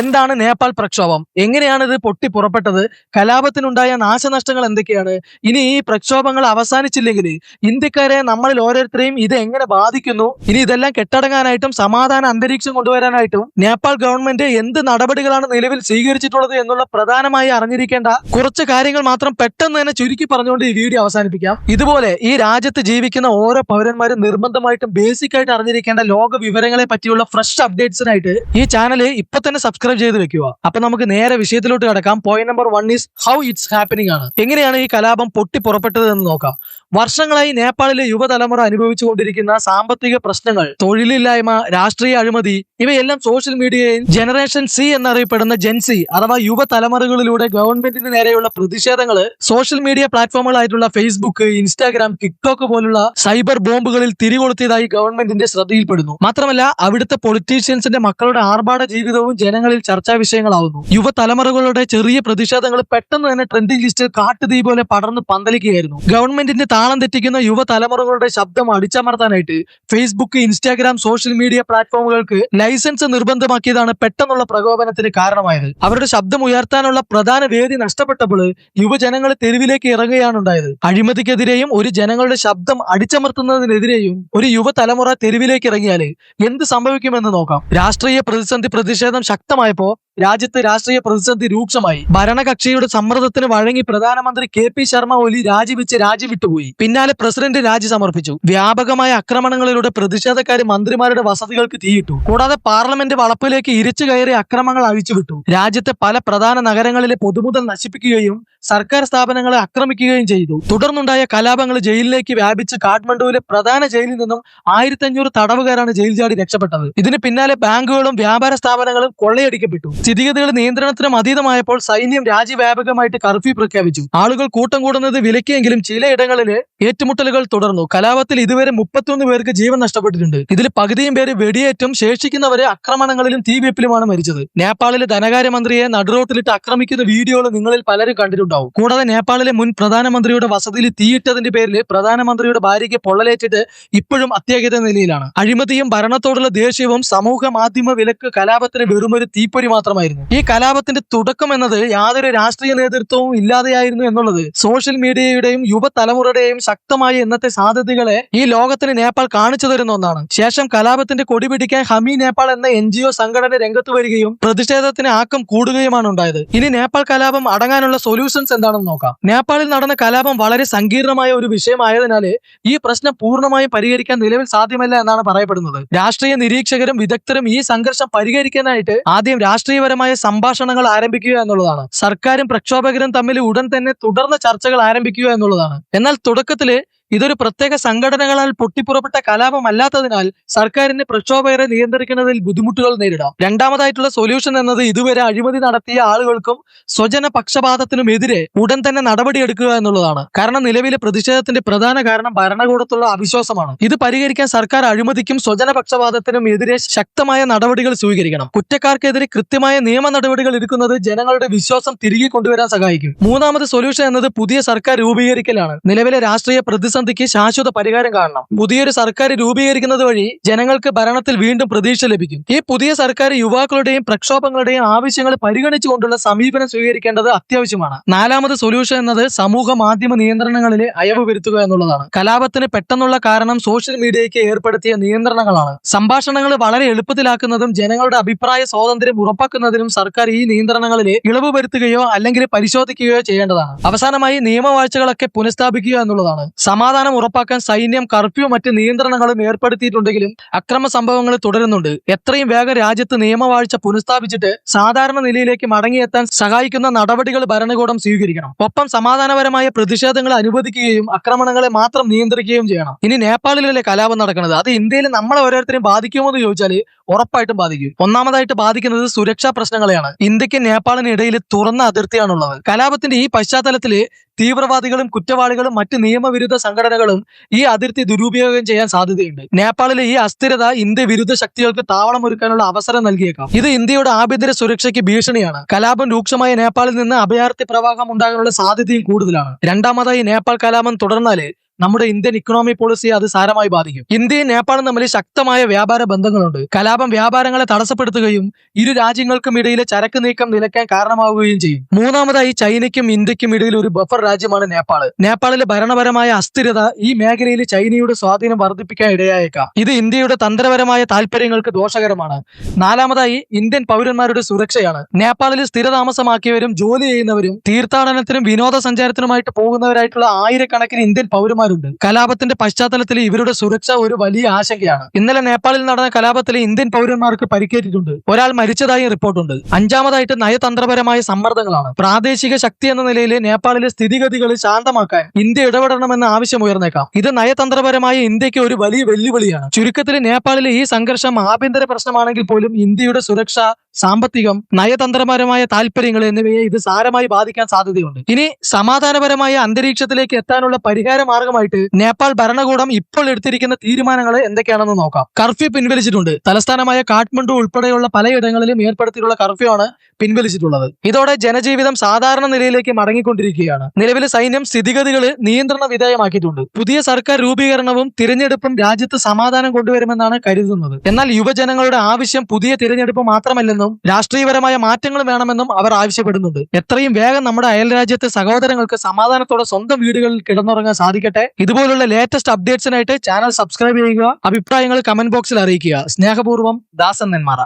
എന്താണ് നേപ്പാൾ പ്രക്ഷോഭം? എങ്ങനെയാണ് ഇത് പൊട്ടി പുറപ്പെട്ടത്? കലാപത്തിനുണ്ടായ നാശനഷ്ടങ്ങൾ എന്തൊക്കെയാണ്? ഇനി ഈ പ്രക്ഷോഭങ്ങൾ അവസാനിച്ചില്ലെങ്കിൽ ഇന്ത്യക്കാരെ നമ്മളിൽ ഓരോരുത്തരെയും ഇത് എങ്ങനെ ബാധിക്കുന്നു? ഇനി ഇതെല്ലാം കെട്ടടങ്ങാനായിട്ടും സമാധാന അന്തരീക്ഷം കൊണ്ടുവരാനായിട്ടും നേപ്പാൾ ഗവൺമെന്റ് എന്ത് നടപടികളാണ് നിലവിൽ സ്വീകരിച്ചിട്ടുള്ളത് എന്നുള്ള പ്രധാനമായി അറിഞ്ഞിരിക്കേണ്ട കുറച്ച് കാര്യങ്ങൾ മാത്രം പെട്ടെന്ന് തന്നെ ചുരുക്കി പറഞ്ഞുകൊണ്ട് ഈ വീഡിയോ അവസാനിപ്പിക്കാം. ഇതുപോലെ ഈ രാജ്യത്ത് ജീവിക്കുന്ന ഓരോ പൗരന്മാരും നിർബന്ധമായിട്ടും ബേസിക് ആയിട്ട് അറിഞ്ഞിരിക്കേണ്ട ലോക വിവരങ്ങളെ പറ്റിയുള്ള ഫ്രഷ് അപ്ഡേറ്റ്സിനായിട്ട് ഈ ചാനൽ ഇപ്പൊ തന്നെ സബ്സ്ക്രൈബ് ചെയ്ത് വെക്കുക. അപ്പൊ നമുക്ക് നേരെ വിഷയത്തിലോട്ട് കടക്കാം. Point number one is how it's happening ആണ്. എങ്ങനെയാണ് ഈ കലാപം പൊട്ടി പുറപ്പെട്ടത് എന്ന് നോക്കാം. വർഷങ്ങളായി നേപ്പാളിലെ യുവതലമുറ അനുഭവിച്ചുകൊണ്ടിരിക്കുന്ന സാമ്പത്തിക പ്രശ്നങ്ങൾ തൊഴിലില്ലായ്മ രാഷ്ട്രീയ അഴിമതി ഇവയെല്ലാം സോഷ്യൽ മീഡിയയിൽ ജനറേഷൻ സി എന്നറിയപ്പെടുന്ന ജെൻസി അഥവാ യുവതലമുറകളിലൂടെ ഗവൺമെന്റിന് നേരെയുള്ള പ്രതിഷേധങ്ങൾ സോഷ്യൽ മീഡിയ പ്ലാറ്റ്ഫോമുകളായിട്ടുള്ള ഫേസ്ബുക്ക് ഇൻസ്റ്റാഗ്രാം ടിക്ടോക്ക് പോലുള്ള സൈബർ ബോംബുകളിൽ തിരികൊളുത്തിയതായി ഗവൺമെന്റിന്റെ ശ്രദ്ധയിൽപ്പെടുന്നു. മാത്രമല്ല അവിടുത്തെ പൊളിറ്റീഷ്യൻസിന്റെ മക്കളുടെ ആർഭാട ജീവിതവും ജനങ്ങളിൽ ചർച്ചാ വിഷയങ്ങളാവുന്നു. യുവതലമുറകളുടെ ചെറിയ പ്രതിഷേധങ്ങൾ പെട്ടെന്ന് തന്നെ ട്രെൻഡിംഗ് ലിസ്റ്റിൽ കാട്ടുതീ പോലെ പടർന്ന് പന്തലിക്കുകയായിരുന്നു. ഗവൺമെന്റിന്റെ താളം തെറ്റിക്കുന്ന യുവതലമുറകളുടെ ശബ്ദം അടിച്ചമർത്താനായിട്ട് ഫേസ്ബുക്ക് ഇൻസ്റ്റാഗ്രാം സോഷ്യൽ മീഡിയ പ്ലാറ്റ്ഫോമുകൾക്ക് ലൈസൻസ് നിർബന്ധമാക്കിയതാണ് പെട്ടെന്നുള്ള പ്രകോപനത്തിന് കാരണമായത്. അവരുടെ ശബ്ദം ഉയർത്താനുള്ള പ്രധാന വേദി നഷ്ടപ്പെട്ടപ്പോൾ യുവജനങ്ങൾ തെരുവിലേക്ക് ഇറങ്ങുകയാണ് ഉണ്ടായത്. അഴിമതിക്കെതിരെയും ഒരു ജനങ്ങളുടെ ശബ്ദം അടിച്ചമർത്തുന്നതിനെതിരെയും ഒരു യുവതലമുറ തെരുവിലേക്ക് ഇറങ്ങിയാൽ എന്ത് സംഭവിക്കുമെന്ന് നോക്കാം. രാഷ്ട്രീയ പ്രതിസന്ധി പ്രതിഷേധം ശക്തമായപ്പോ രാജ്യത്ത് രാഷ്ട്രീയ പ്രതിസന്ധി രൂക്ഷമായി. ഭരണകക്ഷിയുടെ സമ്മർദ്ദത്തിന് വഴങ്ങി പ്രധാനമന്ത്രി കെ പി ശർമ്മ ഒലി രാജിവെച്ച് രാജിവിട്ടുപോയി. പിന്നാലെ പ്രസിഡന്റ് രാജി സമർപ്പിച്ചു. വ്യാപകമായ ആക്രമണങ്ങളിലൂടെ പ്രതിഷേധക്കാർ മന്ത്രിമാരുടെ വസതികൾക്ക് തീയിട്ടു. കൂടാതെ പാർലമെന്റ് വളപ്പിലേക്ക് ഇരിച്ചു കയറി അക്രമങ്ങൾ അഴിച്ചുവിട്ടു. രാജ്യത്തെ പല പ്രധാന നഗരങ്ങളിലെ പൊതുമുതൽ നശിപ്പിക്കുകയും സർക്കാർ സ്ഥാപനങ്ങളെ ആക്രമിക്കുകയും ചെയ്തു. തുടർന്നുണ്ടായ കലാപങ്ങൾ ജയിലിലേക്ക് വ്യാപിച്ച് കാഠ്മണ്ഡുവിലെ പ്രധാന ജയിലിൽ നിന്നും ആയിരത്തി അഞ്ഞൂറ് തടവുകാരാണ് ജയിൽ ചാടി രക്ഷപ്പെട്ടത്. ഇതിന് പിന്നാലെ ബാങ്കുകളും വ്യാപാര സ്ഥാപനങ്ങളും കൊള്ളയടിക്കപ്പെട്ടു. സ്ഥിതിഗതികൾ നിയന്ത്രണത്തിനും അതീതമായപ്പോൾ സൈന്യം രാജ്യവ്യാപകമായിട്ട് കർഫ്യൂ പ്രഖ്യാപിച്ചു. ആളുകൾ കൂട്ടം കൂടുന്നത് വിലക്കിയെങ്കിലും ചിലയിടങ്ങളിൽ ഏറ്റുമുട്ടലുകൾ തുടർന്നു. കലാപത്തിൽ ഇതുവരെ മുപ്പത്തിയൊന്ന് പേർക്ക് ജീവൻ നഷ്ടപ്പെട്ടിട്ടുണ്ട്. ഇതിൽ പകുതിയും പേര് വെടിയേറ്റും ശേഷിക്കുന്നവരെ ആക്രമണങ്ങളിലും തീവെപ്പിലുമാണ് മരിച്ചത്. നേപ്പാളിലെ ധനകാര്യമന്ത്രിയെ നടുറോട്ടിലിട്ട് ആക്രമിക്കുന്ന വീഡിയോകൾ നിങ്ങളിൽ പലരും കണ്ടിട്ടുണ്ടാവും കൂടാതെ നേപ്പാളിലെ മുൻ പ്രധാനമന്ത്രിയുടെ വസതിയിൽ തീയിട്ടതിന്റെ പേരിൽ പ്രധാനമന്ത്രിയുടെ ഭാര്യയ്ക്ക് പൊള്ളലേറ്റിട്ട് ഇപ്പോഴും അത്യാഹിത നിലയിലാണ്. അഴിമതിയും ഭരണത്തോടുള്ള ദേഷ്യവും സമൂഹ മാധ്യമ വിലക്ക് കലാപത്തിന് വെറുമൊരു തീപ്പൊരി മാത്രമായിരുന്നു. ഈ കലാപത്തിന്റെ തുടക്കം എന്നത് യാതൊരു രാഷ്ട്രീയ നേതൃത്വവും ഇല്ലാതെയായിരുന്നു എന്നുള്ളത് സോഷ്യൽ മീഡിയയുടെയും യുവതലമുറയുടെയും ശക്തമായ ഇന്നത്തെ സാധ്യതകളെ ഈ ലോകത്തിന് നേപ്പാൾ കാണിച്ചു തരുന്ന ഒന്നാണ്. ശേഷം കലാപത്തിന്റെ കൊടി പിടിക്കാൻ ഹമി നേപ്പാൾ എന്ന എൻ സംഘടന രംഗത്ത് വരികയും പ്രതിഷേധത്തിന് ആക്കം കൂടുകയുമാണ് ഉണ്ടായത്. ഇനി നേപ്പാൾ കലാപം അടങ്ങാനുള്ള സൊല്യൂഷൻസ് എന്താണെന്ന് നോക്കാം. നേപ്പാളിൽ നടന്ന കലാപം വളരെ സങ്കീർണമായ ഒരു വിഷയമായതിനാൽ ഈ പ്രശ്നം പൂർണമായും പരിഹരിക്കാൻ നിലവിൽ സാധ്യമല്ല എന്നാണ് പറയപ്പെടുന്നത്. രാഷ്ട്രീയ നിരീക്ഷകരും വിദഗ്ധരും ഈ സംഘർഷം പരിഹരിക്കാനായിട്ട് ആദ്യം രാഷ്ട്രീയപരമായ സംഭാഷണങ്ങൾ ആരംഭിക്കുക എന്നുള്ളതാണ്. സർക്കാരും പ്രക്ഷോഭകരും തമ്മിൽ ഉടൻ തന്നെ തുടർന്ന ചർച്ചകൾ ആരംഭിക്കുക എന്നുള്ളതാണ്. എന്നാൽ തുടക്കത്തിൽ ഇതൊരു പ്രത്യേക സംഘടനകളാൽ പൊട്ടിപ്പുറപ്പെട്ട കലാപമല്ലാത്തതിനാൽ സർക്കാരിന് പ്രക്ഷോഭകരെ നിയന്ത്രിക്കുന്നതിൽ ബുദ്ധിമുട്ടുകൾ നേരിടാം. രണ്ടാമതായിട്ടുള്ള സൊല്യൂഷൻ എന്നത് ഇതുവരെ അഴിമതി നടത്തിയ ആളുകൾക്കും സ്വജന പക്ഷപാതത്തിനുമെതിരെ ഉടൻ തന്നെ നടപടിയെടുക്കുക എന്നുള്ളതാണ്. കാരണം നിലവിലെ പ്രതിഷേധത്തിന്റെ പ്രധാന കാരണം ഭരണകൂടത്തുള്ള അവിശ്വാസമാണ്. ഇത് പരിഹരിക്കാൻ സർക്കാർ അഴിമതിക്കും സ്വജന പക്ഷപാതത്തിനും എതിരെ ശക്തമായ നടപടികൾ സ്വീകരിക്കണം. കുറ്റക്കാർക്കെതിരെ കൃത്യമായ നിയമ നടപടികൾ എടുക്കുന്നത് ജനങ്ങളുടെ വിശ്വാസം തിരികെ കൊണ്ടുവരാൻ സഹായിക്കും. മൂന്നാമത് സൊല്യൂഷൻ എന്നത് പുതിയ സർക്കാർ രൂപീകരിക്കലാണ്. നിലവിലെ രാഷ്ട്രീയ പ്രതിസന്ധിക്ക് ശാശ്വത പരിഹാരം കാണണം. പുതിയൊരു സർക്കാർ രൂപീകരിക്കുന്നത് വഴി ജനങ്ങൾക്ക് ഭരണത്തിൽ വീണ്ടും പ്രതീക്ഷ ലഭിക്കും. ഈ പുതിയ സർക്കാർ യുവാക്കളുടെയും പ്രക്ഷോഭങ്ങളുടെയും ആവശ്യങ്ങൾ പരിഗണിച്ചുകൊണ്ടുള്ള സമീപനം സ്വീകരിക്കേണ്ടത് അത്യാവശ്യമാണ്. നാലാമത് സൊല്യൂഷൻ എന്നത് സമൂഹ മാധ്യമ നിയന്ത്രണങ്ങളിലെ അയവ് വരുത്തുക എന്നുള്ളതാണ്. കലാപത്തിന് പെട്ടെന്നുള്ള കാരണം സോഷ്യൽ മീഡിയയ്ക്ക് ഏർപ്പെടുത്തിയ നിയന്ത്രണങ്ങളാണ്. സംഭാഷണങ്ങൾ വളരെ എളുപ്പത്തിലാക്കുന്നതും ജനങ്ങളുടെ അഭിപ്രായ സ്വാതന്ത്ര്യം ഉറപ്പാക്കുന്നതിനും സർക്കാർ ഈ നിയന്ത്രണങ്ങളിലെ ഇളവ് വരുത്തുകയോ അല്ലെങ്കിൽ പരിശോധിക്കുകയോ ചെയ്യേണ്ടതാണ്. അവസാനമായി നിയമവാഴ്ചകളൊക്കെ പുനഃസ്ഥാപിക്കുക എന്നുള്ളതാണ്. സമാധാനം ഉറപ്പാക്കാൻ സൈന്യം കർഫ്യൂ മറ്റ് നിയന്ത്രണങ്ങളും ഏർപ്പെടുത്തിയിട്ടുണ്ടെങ്കിലും അക്രമ സംഭവങ്ങൾ തുടരുന്നുണ്ട്. എത്രയും വേഗം രാജ്യത്ത് നിയമവാഴ്ച പുനഃസ്ഥാപിച്ചിട്ട് സാധാരണ നിലയിലേക്ക് മടങ്ങിയെത്താൻ സഹായിക്കുന്ന നടപടികൾ ഭരണകൂടം സ്വീകരിക്കണം. ഒപ്പം സമാധാനപരമായ പ്രതിഷേധങ്ങൾ അനുവദിക്കുകയും ആക്രമണങ്ങളെ മാത്രം നിയന്ത്രിക്കുകയും ചെയ്യണം. ഇനി നേപ്പാളിലല്ലേ കലാപം നടക്കുന്നത്? അത് ഇന്ത്യയിൽ നമ്മളെ ഓരോരുത്തരെയും ബാധിക്കുമോ എന്ന് ചോദിച്ചാൽ ഉറപ്പായിട്ടും ബാധിക്കും. ഒന്നാമതായിട്ട് ബാധിക്കുന്നത് സുരക്ഷാ പ്രശ്നങ്ങളെയാണ്. ഇന്ത്യയ്ക്ക് നേപ്പാളിന് ഇടയിൽ തുറന്ന അതിർത്തിയാണുള്ളത്. കലാപത്തിന്റെ ഈ പശ്ചാത്തലത്തിൽ തീവ്രവാദികളും കുറ്റവാളികളും മറ്റ് നിയമവിരുദ്ധ സംഘടനകളും ഈ അതിർത്തി ദുരുപയോഗം ചെയ്യാൻ സാധ്യതയുണ്ട്. നേപ്പാളിലെ ഈ അസ്ഥിരത ഇന്ത്യ വിരുദ്ധ ശക്തികൾക്ക് താവളം ഒരുക്കാനുള്ള അവസരം നൽകിയേക്കാം. ഇത് ഇന്ത്യയുടെ ആഭ്യന്തര സുരക്ഷയ്ക്ക് ഭീഷണിയാണ്. കലാപം രൂക്ഷമായ നേപ്പാളിൽ നിന്ന് അഭയാർത്ഥി പ്രവാഹം ഉണ്ടാകാനുള്ള സാധ്യതയും കൂടുതലാണ്. രണ്ടാമതായി നേപ്പാൾ കലാപം തുടർന്നാൽ നമ്മുടെ ഇന്ത്യൻ ഇക്കണോമി പോളിസിയെ അത് സാരമായി ബാധിക്കും. ഇന്ത്യയും നേപ്പാളും തമ്മിൽ ശക്തമായ വ്യാപാര ബന്ധങ്ങളുണ്ട്. കലാപം വ്യാപാരങ്ങളെ തടസ്സപ്പെടുത്തുകയും ഇരു രാജ്യങ്ങൾക്കും ഇടയിലെ ചരക്ക് നീക്കം നിലയ്ക്കാൻ കാരണമാവുകയും ചെയ്യും. മൂന്നാമതായി ചൈനയ്ക്കും ഇന്ത്യക്കും ഇടയിൽ ഒരു ബഫർ രാജ്യമാണ് നേപ്പാൾ നേപ്പാളിലെ ഭരണപരമായ അസ്ഥിരത ഈ മേഖലയിൽ ചൈനയുടെ സ്വാധീനം വർദ്ധിപ്പിക്കാൻ ഇടയായേക്കാം. ഇത് ഇന്ത്യയുടെ തന്ത്രപരമായ താല്പര്യങ്ങൾക്ക് ദോഷകരമാണ്. നാലാമതായി ഇന്ത്യൻ പൗരന്മാരുടെ സുരക്ഷയാണ്. നേപ്പാളിൽ സ്ഥിരതാമസമാക്കിയവരും ജോലി ചെയ്യുന്നവരും തീർത്ഥാടനത്തിനും വിനോദസഞ്ചാരത്തിനുമായിട്ട് പോകുന്നവരായിട്ടുള്ള ആയിരക്കണക്കിന് ഇന്ത്യൻ പൗരന്മാരുണ്ട് കലാപത്തിന്റെ പശ്ചാത്തലത്തിൽ ഇവരുടെ സുരക്ഷ ഒരു വലിയ ആശങ്കയാണ്. ഇന്നലെ നേപ്പാളിൽ നടന്ന കലാപത്തിൽ ഇന്ത്യൻ പൗരന്മാർക്ക് പരിക്കേറ്റിട്ടുണ്ട്. ഒരാൾ മരിച്ചതായി റിപ്പോർട്ടുണ്ട്. അഞ്ചാമതായിട്ട് നയതന്ത്രപരമായ സമ്മർദ്ദങ്ങളാണ്. പ്രാദേശിക ശക്തി എന്ന നിലയിൽ നേപ്പാളിലെ സ്ഥിതിഗതികൾ ശാന്തമാക്കാൻ ഇന്ത്യ ഇടപെടണമെന്ന ആവശ്യം ഉയർന്നേക്കാം. ഇത് നയതന്ത്രപരമായ ഇന്ത്യയ്ക്ക് ഒരു വലിയ വെല്ലുവിളിയാണ്. ചുരുക്കത്തിൽ നേപ്പാളിലെ ഈ സംഘർഷം ആഭ്യന്തര പ്രശ്നമാണെങ്കിൽ പോലും ഇന്ത്യയുടെ സുരക്ഷ സാമ്പത്തികം നയതന്ത്രപരമായ താല്പര്യങ്ങൾ എന്നിവയെ ഇത് സാരമായി ബാധിക്കാൻ സാധ്യതയുണ്ട്. ഇനി സമാധാനപരമായ അന്തരീക്ഷത്തിലേക്ക് എത്താനുള്ള പരിഹാര മാർഗമായിട്ട് നേപ്പാൾ ഭരണകൂടം ഇപ്പോൾ എടുത്തിരിക്കുന്ന തീരുമാനങ്ങൾ എന്തൊക്കെയാണെന്ന് നോക്കാം. കർഫ്യൂ പിൻവലിച്ചിട്ടുണ്ട്. തലസ്ഥാനമായ കാഠ്മണ്ഡു ഉൾപ്പെടെയുള്ള പലയിടങ്ങളിലും ഏർപ്പെടുത്തിയിട്ടുള്ള കർഫ്യൂ ആണ് പിൻവലിച്ചിട്ടുള്ളത്. ഇതോടെ ജനജീവിതം സാധാരണ നിലയിലേക്ക് മടങ്ങിക്കൊണ്ടിരിക്കുകയാണ്. നിലവിലെ സൈന്യം സ്ഥിതിഗതികൾ നിയന്ത്രണ വിധേയമാക്കിയിട്ടുണ്ട്. പുതിയ സർക്കാർ രൂപീകരണവും തിരഞ്ഞെടുപ്പും രാജ്യത്ത് സമാധാനം കൊണ്ടുവരുമെന്നാണ് കരുതുന്നത്. എന്നാൽ യുവജനങ്ങളുടെ ആവശ്യം പുതിയ തിരഞ്ഞെടുപ്പ് മാത്രമല്ലെന്നും രാഷ്ട്രീയപരമായ മാറ്റങ്ങൾ വേണമെന്നും അവർ ആവശ്യപ്പെടുന്നുണ്ട്. എത്രയും വേഗം നമ്മുടെ അയൽരാജ്യത്തെ സഹോദരങ്ങൾക്ക് സമാധാനത്തോടെ സ്വന്തം വീടുകളിൽ കിടന്നുറങ്ങാൻ സാധിക്കട്ടെ ഇതുപോലുള്ള ലേറ്റസ്റ്റ് അപ്ഡേറ്റ്സിനായിട്ട് ചാനൽ സബ്സ്ക്രൈബ് ചെയ്യുക അഭിപ്രായങ്ങൾ കമന്റ് ബോക്സിൽ അറിയിക്കുക. സ്നേഹപൂർവം ദാസൻ നെന്മാറ.